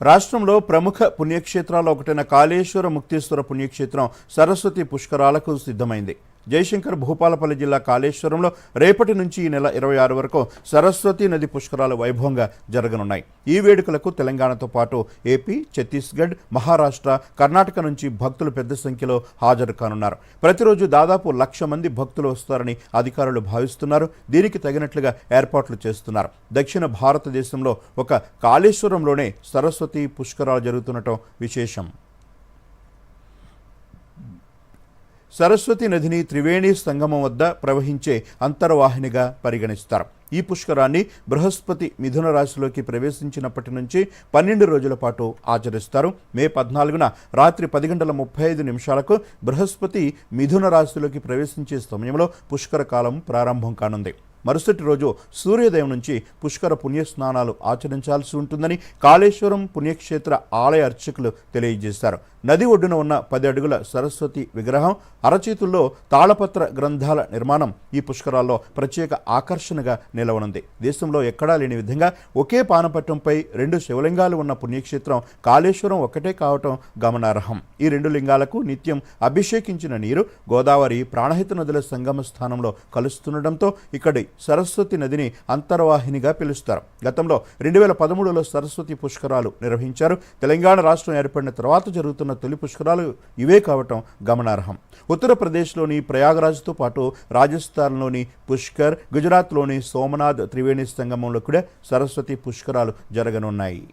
రాష్ట్రంలో ప్రముఖ పుణ్యక్షేత్రాల్లో ఒకటైన కాళేశ్వర ముక్తేశ్వర పుణ్యక్షేత్రం సరస్వతి పుష్కరాలకు సిద్ధమైంది. జయశంకర్ భూపాలపల్లి జిల్లా కాళేశ్వరంలో రేపటి నుంచి ఈ నెల ఇరవై ఆరు వరకు సరస్వతి నది పుష్కరాలు వైభవంగా జరగనున్నాయి. ఈ వేడుకలకు తెలంగాణతో పాటు ఏపీ ఛత్తీస్గఢ్ మహారాష్ట్ర కర్ణాటక నుంచి భక్తులు పెద్ద సంఖ్యలో హాజరు కానున్నారు. ప్రతిరోజు దాదాపు లక్ష మంది భక్తులు వస్తారని అధికారులు భావిస్తున్నారు. దీనికి తగినట్లుగా ఏర్పాట్లు చేస్తున్నారు. దక్షిణ భారతదేశంలో ఒక కాళేశ్వరంలోనే సరస్వతి పుష్కరాలు జరుగుతుండటం విశేషం. సరస్వతి నదిని త్రివేణి సంగమం వద్ద ప్రవహించే అంతర్వాహినిగా పరిగణిస్తారు. ఈ పుష్కరాన్ని బృహస్పతి మిథున రాశిలోకి ప్రవేశించినప్పటి నుంచి పన్నెండు రోజుల పాటు ఆచరిస్తారు. మే పద్నాలుగున రాత్రి పది గంటల ముప్పై ఐదు నిమిషాలకు బృహస్పతి మిథున రాశిలోకి ప్రవేశించే సమయంలో పుష్కర కాలం ప్రారంభం కానుంది. మరుసటి రోజు సూర్యోదయం నుంచి పుష్కర పుణ్యస్నానాలు ఆచరించాల్సి ఉంటుందని కాళేశ్వరం పుణ్యక్షేత్ర ఆలయ అర్చకులు తెలియజేశారు. నది ఒడ్డున ఉన్న పది అడుగుల సరస్వతి విగ్రహం అరచేతుల్లో తాళపత్ర గ్రంథాల నిర్మాణం ఈ పుష్కరాల్లో ప్రత్యేక ఆకర్షణగా నిలవనుంది. దేశంలో ఎక్కడా లేని విధంగా ఒకే పానపట్టంపై రెండు శివలింగాలు ఉన్న పుణ్యక్షేత్రం కాళేశ్వరం ఒక్కటే కావటం గమనార్హం. ఈ రెండు లింగాలకు నిత్యం అభిషేకించిన నీరు గోదావరి ప్రాణహిత నదుల సంగమ స్థానంలో కలుస్తుండటంతో ఇక్కడి సరస్వతి నదిని అంతర్వాహినిగా పిలుస్తారు. గతంలో రెండు వేల పదమూడులో సరస్వతి పుష్కరాలు నిర్వహించారు. తెలంగాణ రాష్ట్రం ఏర్పడిన తర్వాత జరుగుతున్న తొలి పుష్కరాలు ఇవే కావటం గమనార్హం. ఉత్తరప్రదేశ్లోని ప్రయాగరాజ్తో పాటు రాజస్థాన్లోని పుష్కర్ గుజరాత్లోని సోమనాథ్ త్రివేణి సంగమంలో కూడా సరస్వతి పుష్కరాలు జరగనున్నాయి.